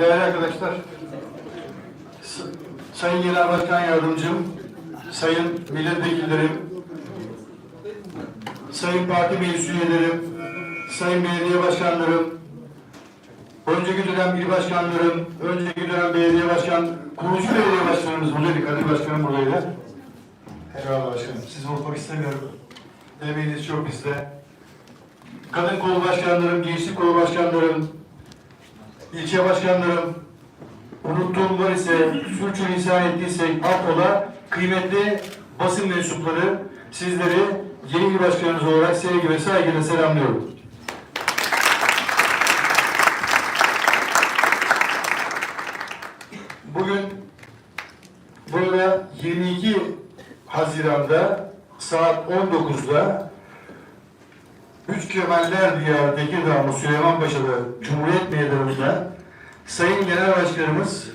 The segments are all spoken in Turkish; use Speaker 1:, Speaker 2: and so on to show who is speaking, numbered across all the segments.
Speaker 1: değerli arkadaşlar, Sayın Genel Başkan Yardımcım, Sayın Milletvekillerim, Sayın Parti Meclis Üyelerim, Sayın Belediye Başkanlarım, önceki dönem il başkanlarım, önceki dönem belediye başkan, kurucu belediye başkanımız buradaydı, Kadir Başkanım buradaydı. Eyvallah başkanım, sizi unutmak istemiyorum. Emeğiniz çok bizde. Kadın kolu başkanlarım, gençlik kolu başkanlarım, ilçe başkanlarım, unuttuğum var ise, sürçülisan ettiysek affola, kıymetli basın mensupları, sizleri yeni il başkanınız olarak sevgi ve saygıyla selamlıyorum. Bugün burada 22 Haziran'da saat 19'da Üç Kemaller Diyarı Tekirdağ Süleymanpaşa'da Cumhuriyet Meydanı'nda Sayın Genel Başkanımız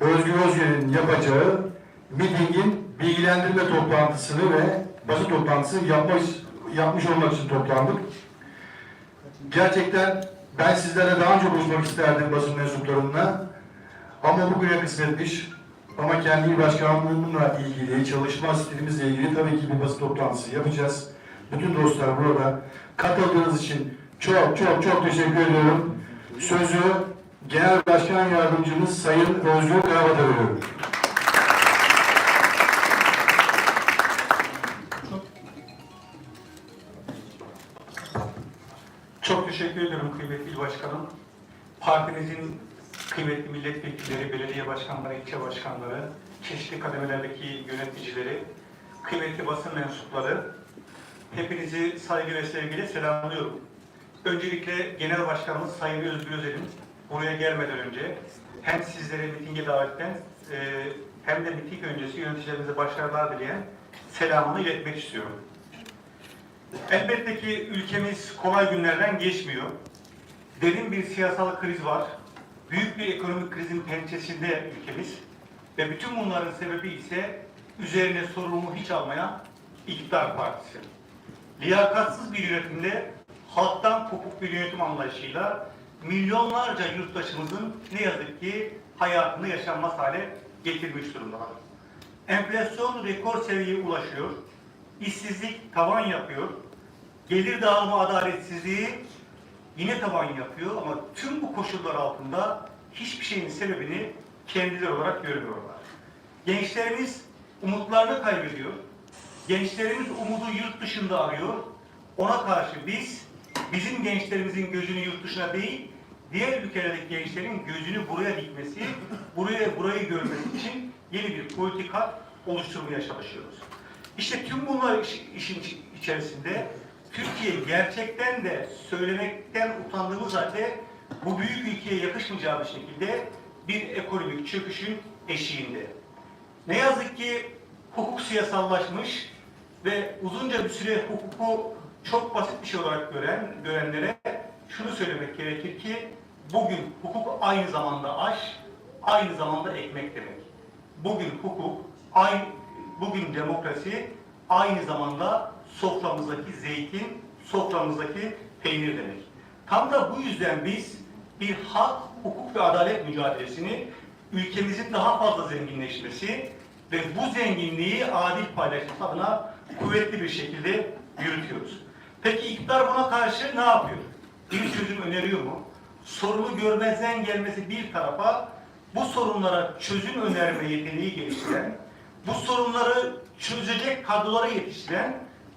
Speaker 1: Özgür Özgür'ün yapacağı mitingin bilgilendirme toplantısını ve basın toplantısını yapmış, yapmış olmak için toplandık. Gerçekten ben sizlerle daha önce buluşmak isterdim basın mensuplarımla. Ama bugüne kısmetmiş. Ama kendi başkanlığımla ilgili, çalışma stilimizle ilgili tabii ki bir basın toplantısı yapacağız. Bütün dostlar burada katıldığınız için çok çok çok teşekkür ediyorum. Sözü Genel Başkan Yardımcımız Sayın Özgür Karabat'a veriyorum.
Speaker 2: Çok teşekkür ederim kıymetli il başkanım. Partimizin kıymetli milletvekilleri, belediye başkanları, ilçe başkanları, çeşitli kademelerdeki yöneticileri, kıymetli basın mensupları, hepinizi saygı ve sevgiyle selamlıyorum. Öncelikle Genel Başkanımız Sayın Özgür Özel'in buraya gelmeden önce hem sizlere mitinge davetten e, hem de miting öncesi yöneticilerimize başarılar dileyen selamını iletmek istiyorum. Elbette ki ülkemiz kolay günlerden geçmiyor. Derin bir siyasal kriz var. Büyük bir ekonomik krizin pençesinde ülkemiz. Ve bütün bunların sebebi ise üzerine sorumluluğu hiç almayan iktidar partisi. Liyakatsız bir yönetimde halktan kopuk bir yönetim anlayışıyla milyonlarca yurttaşımızın ne yazık ki hayatını yaşanmaz hale getirmiş durumdalar. Enflasyon rekor seviyeye ulaşıyor. İşsizlik tavan yapıyor. Gelir dağılımı adaletsizliği yine tavan yapıyor ama tüm bu koşullar altında hiçbir şeyin sebebini kendileri olarak görmüyorlar. Gençlerimiz umutlarını kaybediyor. Gençlerimiz umudu yurt dışında arıyor. Ona karşı biz bizim gençlerimizin gözünü yurt dışına değil, diğer ülkelerdeki gençlerin gözünü buraya dikmesi, buraya burayı görmesi için yeni bir politika oluşturmaya çalışıyoruz. İşte tüm bunlar iş- işin iç- içerisinde Türkiye gerçekten de söylemekten utandığımız halde bu büyük ülkeye yakışmayacağı bir şekilde bir ekonomik çöküşün eşiğinde. Ne yazık ki hukuk siyasallaşmış ve uzunca bir süre hukuku çok basit bir şey olarak gören görenlere şunu söylemek gerekir ki bugün hukuk aynı zamanda aş, aynı zamanda ekmek demek. Bugün hukuk, aynı, bugün demokrasi aynı zamanda soframızdaki zeytin, soframızdaki peynir demek. Tam da bu yüzden biz bir hak, hukuk ve adalet mücadelesini ülkemizin daha fazla zenginleşmesi ve bu zenginliği adil paylaşması adına kuvvetli bir şekilde yürütüyoruz. Peki iktidar buna karşı ne yapıyor? Bir çözüm öneriyor mu? Sorunu görmezden gelmesi bir tarafa bu sorunlara çözüm önerme yeteneği geliştiren, bu sorunları çözecek kadrolara yetiştiren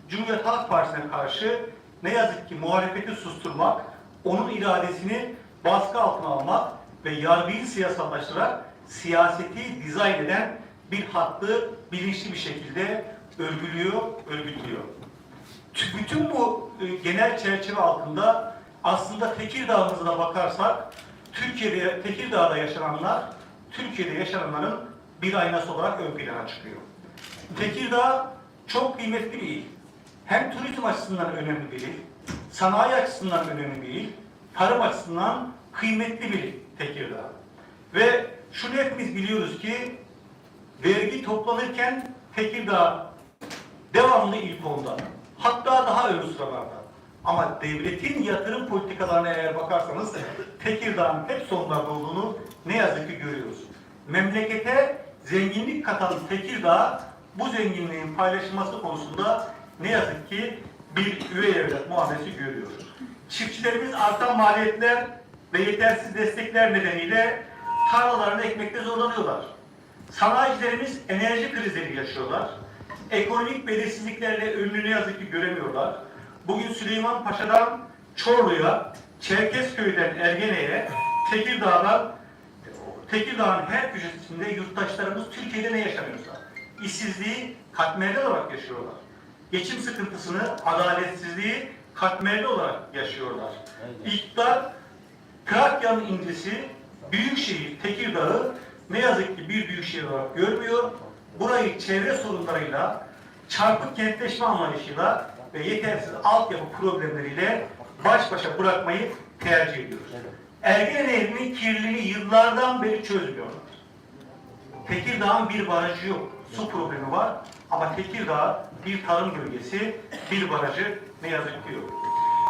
Speaker 2: Cumhuriyet Halk Partisi'ne karşı ne yazık ki muhalefeti susturmak, onun iradesini baskı altına almak ve yargıyı siyasallaştırarak siyaseti dizayn eden bir hattı bilinçli bir şekilde örgülüyor, örgütlüyor. Tü- Bütün bu e, genel çerçeve altında aslında Tekirdağ'ımıza da bakarsak Türkiye'de Tekirdağ'da yaşananlar Türkiye'de yaşananların bir aynası olarak ön plana çıkıyor. Tekirdağ çok kıymetli bir il. Hem turizm açısından önemli bir il, sanayi açısından önemli bir il, tarım açısından kıymetli bir Tekirdağ. Ve şunu hepimiz biliyoruz ki vergi toplanırken Tekirdağ devamlı ilk onda. Hatta daha ön sıralarda. Ama devletin yatırım politikalarına eğer bakarsanız Tekirdağ'ın hep sonlarda olduğunu ne yazık ki görüyoruz. Memlekete zenginlik katan Tekirdağ bu zenginliğin paylaşılması konusunda ne yazık ki bir üvey evlat muamelesi görüyor. Çiftçilerimiz artan maliyetler ve yetersiz destekler nedeniyle tarlalarını ekmekte zorlanıyorlar. Sanayicilerimiz enerji krizleri yaşıyorlar. Ekonomik belirsizliklerle önünü ne yazık ki göremiyorlar. Bugün Süleyman Paşa'dan Çorlu'ya, Çerkezköy'den Ergene'ye, Tekirdağ'dan Tekirdağ'ın her köşesinde yurttaşlarımız Türkiye'de ne yaşanıyorsa, işsizliği katmerli olarak yaşıyorlar. Geçim sıkıntısını, adaletsizliği katmerli olarak yaşıyorlar. İktidar Trakya'nın incisi Büyükşehir Tekirdağ'ı ne yazık ki bir büyükşehir olarak görmüyor. Burayı çevre sorunlarıyla, çarpık kentleşme anlayışıyla ve yetersiz altyapı problemleriyle baş başa bırakmayı tercih ediyor. Ergen Nehri'nin kirliliğini yıllardan beri çözmüyorlar. Tekirdağ'ın bir barajı yok. Su problemi var. Ama Tekirdağ bir tarım bölgesi, bir barajı ne yazık ki yok.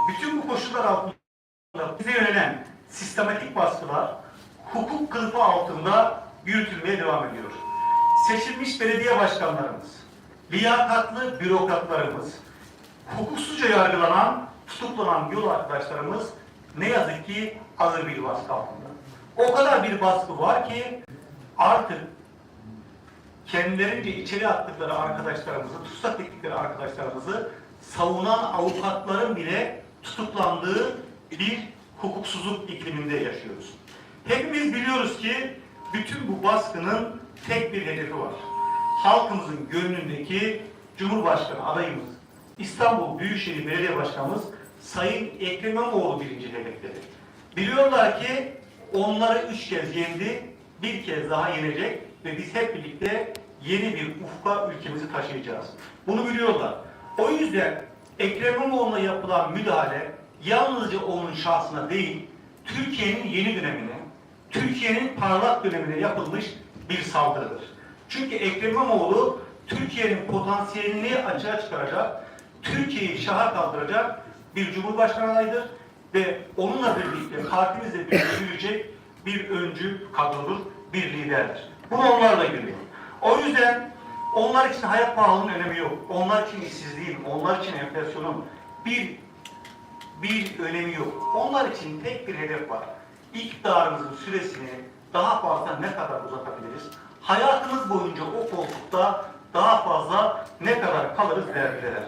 Speaker 2: Bütün bu koşullar altında bize yönelen sistematik baskılar hukuk kılıfı altında yürütülmeye devam ediyor. Seçilmiş belediye başkanlarımız, liyakatlı bürokratlarımız, hukuksuzca yargılanan, tutuklanan yol arkadaşlarımız ne yazık ki ağır bir baskı altında. O kadar bir baskı var ki artık kendilerince içeri attıkları arkadaşlarımızı, tutsak ettikleri arkadaşlarımızı savunan avukatların bile tutuklandığı bir hukuksuzluk ikliminde yaşıyoruz. Hepimiz biliyoruz ki bütün bu baskının tek bir hedefi var. Halkımızın gönlündeki Cumhurbaşkanı adayımız, İstanbul Büyükşehir Belediye Başkanımız Sayın Ekrem İmamoğlu birinci hedefleri. Biliyorlar ki onları üç kez yendi, bir kez daha yenecek ve biz hep birlikte yeni bir ufka ülkemizi taşıyacağız. Bunu biliyorlar. O yüzden Ekrem İmamoğlu'na yapılan müdahale yalnızca onun şahsına değil, Türkiye'nin yeni dönemine, Türkiye'nin parlak dönemine yapılmış bir saldırıdır. Çünkü Ekrem İmamoğlu Türkiye'nin potansiyelini açığa çıkaracak, Türkiye'yi şaha kaldıracak bir cumhurbaşkanı adayıdır ve onunla birlikte partimizle birlikte yürüyecek bir öncü kadrodur, bir liderdir. Bunu onlar da görüyor. O yüzden onlar için hayat pahalılığının önemi yok. Onlar için işsizliğin, onlar için enflasyonun bir bir önemi yok. Onlar için tek bir hedef var. İktidarımızın süresini daha fazla ne kadar uzatabiliriz? Hayatımız boyunca o koltukta daha fazla ne kadar kalırız derdiler.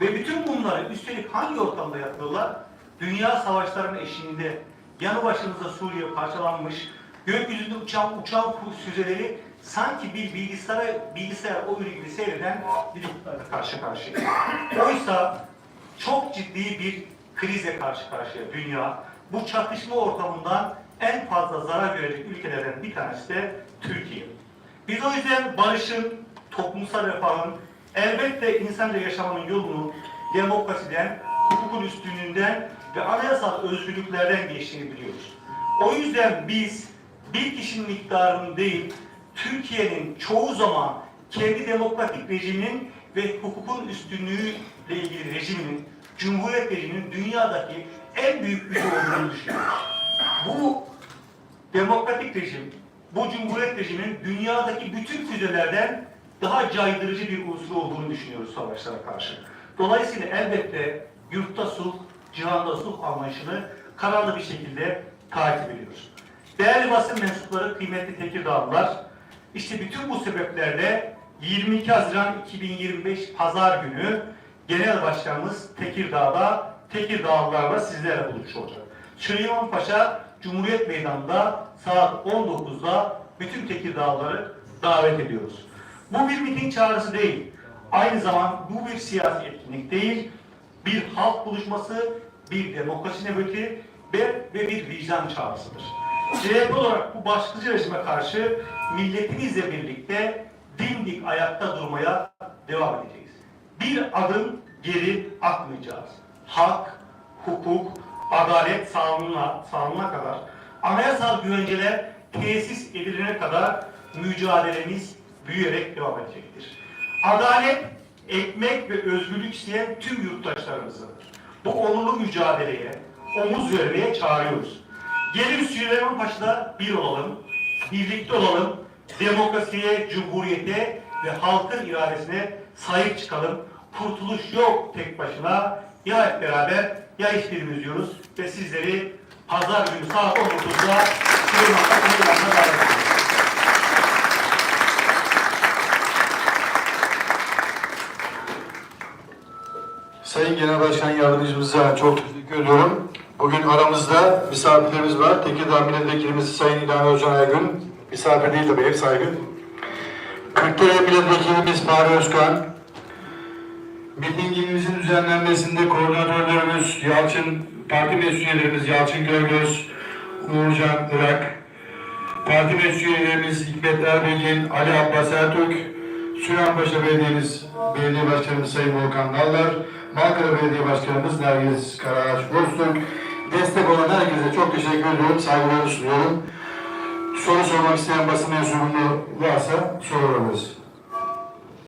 Speaker 2: Ve bütün bunları üstelik hangi ortamda yapıyorlar? Dünya savaşlarının eşiğinde yanı başımızda Suriye parçalanmış, gökyüzünde uçan uçan füzeleri sanki bir bilgisayar, bilgisayar oyunu gibi seyreden bir karşı karşıya. Oysa çok ciddi bir krize karşı karşıya dünya. Bu çatışma ortamından en fazla zarar görecek ülkelerden bir tanesi de Türkiye. Biz o yüzden barışın, toplumsal refahın, elbette insanca yaşamanın yolunu demokrasiden, hukukun üstünlüğünden ve anayasal özgürlüklerden geçtiğini biliyoruz. O yüzden biz bir kişinin iktidarının değil, Türkiye'nin çoğu zaman kendi demokratik rejiminin ve hukukun üstünlüğüyle ilgili rejiminin, Cumhuriyet rejiminin dünyadaki en büyük gücü olduğunu düşünüyoruz. Bu demokratik rejim, bu Cumhuriyet rejiminin dünyadaki bütün füzelerden daha caydırıcı bir unsur olduğunu düşünüyoruz savaşlara karşı. Dolayısıyla elbette yurtta sulh, cihanda sulh anlayışını kararlı bir şekilde takip ediyoruz. Değerli basın mensupları, kıymetli Tekirdağlılar, işte bütün bu sebeplerle 22 Haziran 2025 Pazar günü Genel Başkanımız Tekirdağ'da Tekirdağlılarla sizlerle buluşmuş olacak. Süleyman Paşa Cumhuriyet Meydanı'nda saat 19'da bütün Tekirdağlıları davet ediyoruz. Bu bir miting çağrısı değil. Aynı zaman bu bir siyasi etkinlik değil. Bir halk buluşması, bir demokrasi nöbeti ve, ve bir vicdan çağrısıdır. CHP olarak bu baskıcı rejime karşı milletimizle birlikte dimdik ayakta durmaya devam edeceğiz. Bir adım geri atmayacağız. Hak, hukuk, adalet sağlığına, sağlığına kadar, anayasal güvenceler tesis edilene kadar mücadelemiz büyüyerek devam edecektir. Adalet, ekmek ve özgürlük isteyen tüm yurttaşlarımızın. bu onurlu mücadeleye omuz vermeye çağırıyoruz. Gelin Süleyman Paşa'da bir olalım, birlikte olalım, demokrasiye, cumhuriyete ve halkın iradesine sahip çıkalım. Kurtuluş yok tek başına. Ya hep beraber ya hiçbirimiz diyoruz ve sizleri pazar günü saat 19'da Süleyman Paşa'nın yanına davet ediyoruz.
Speaker 1: Sayın Genel Başkan Yardımcımıza çok teşekkür ediyorum. Bugün aramızda misafirlerimiz var. Tekirdağ Milletvekilimiz Sayın İlhami Hoca Aygün. Misafir değil tabii, ev sahibi. Kırklareli Milletvekilimiz Fahri Özkan. Mitingimizin düzenlenmesinde koordinatörlerimiz Yalçın, parti meclis Yalçın Görgöz, Uğurcan Irak, parti meclis üyelerimiz Hikmet Erbegin, Ali Abbas Ertürk, Süleymanpaşa Belediye'miz, Belediye Başkanımız Sayın Volkan Dallar, Malkara Belediye Başkanımız Nergis Karaağaç Boztürk, destek olan herkese çok teşekkür ediyorum, saygılarımı sunuyorum. Soru sormak isteyen basın mensubunu varsa sorabiliriz.